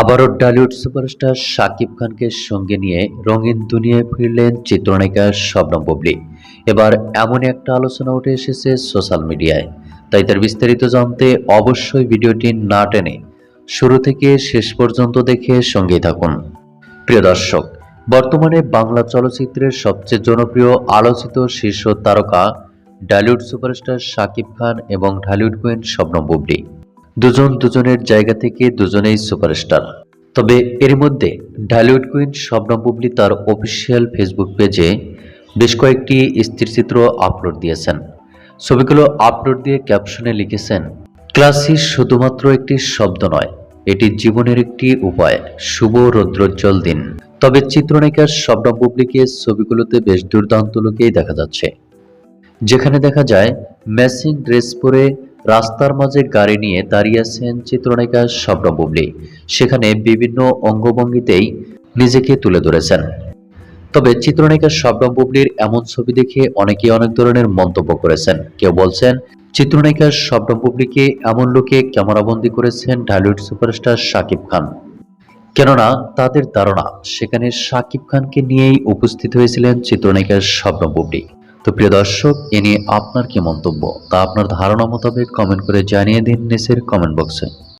আবারও ডালিউড সুপারস্টার শাকিব খানকে সঙ্গে নিয়ে রঙিন দুনিয়ায় ফিরলেন চিত্রনায়িকা শবনম বুবলি। এবার এমনই একটা আলোচনা উঠে এসেছে সোশ্যাল মিডিয়ায়। তাই তার বিস্তারিত জানতে অবশ্যই ভিডিওটি না টেনে শুরু থেকে শেষ পর্যন্ত দেখে সঙ্গেই থাকুন। প্রিয় দর্শক, বর্তমানে বাংলা চলচ্চিত্রের সবচেয়ে জনপ্রিয় আলোচিত শীর্ষ তারকা ডালিউড সুপারস্টার শাকিব খান এবং ঢালিউড কুইন শবনম বুবলি। দুজন দুজনের জায়গা থেকে দুজনেই সুপারস্টার। তবে এর মধ্যে ঢালিউড কুইন শবনম বুবলি তার অফিসিয়াল ফেসবুক পেজে বেশ কয়েকটি স্থিরচিত্র আপলোড দিয়েছেন। ছবিগুলো আপলোড দিয়ে ক্যাপশনে লিখেছেন, ক্লাসি শুধুমাত্র একটি শব্দ নয়, এটি জীবনের একটি উপায়, শুভ রৌদ্রোজ্জ্বল দিন। তবে চিত্রনায়িকা শবনম বুবলিকে ছবিগুলোতে বেশ দুর্দান্ত লোকেই দেখা যাচ্ছে। যেখানে দেখা যায় ম্যাচিং ড্রেস পরে রাস্তার মাঝে গাড়ি নিয়ে দাঁড়িয়ে আছেন চিত্রনায়িকা শবনম বুবলি সেখানে বিভিন্ন অঙ্গভঙ্গিতেই নিজেকে তুলে ধরেছেন। তবে চিত্রনায়িকা শবনম বুবলির এমন ছবি দেখে অনেকেই অনেক ধরনের মন্তব্য করেছেন। কেউ বলছেন, চিত্রনায়িকা শবনম বুবলিকে এমন লোকে ক্যামেরাবন্দি করেছেন ঢালিউড সুপারস্টার শাকিব খান। কেননা তাদের ধারণা, সেখানে শাকিব খানকে নিয়েই উপস্থিত হয়েছিলেন চিত্রনায়িকা শবনম বুবলি তো প্রিয় দর্শক, এ নিয়ে আপনার কি মন্তব্য? তা আপনার ধারণা মোতাবেক কমেন্ট করে জানিয়ে দিন নিচের কমেন্ট বক্সে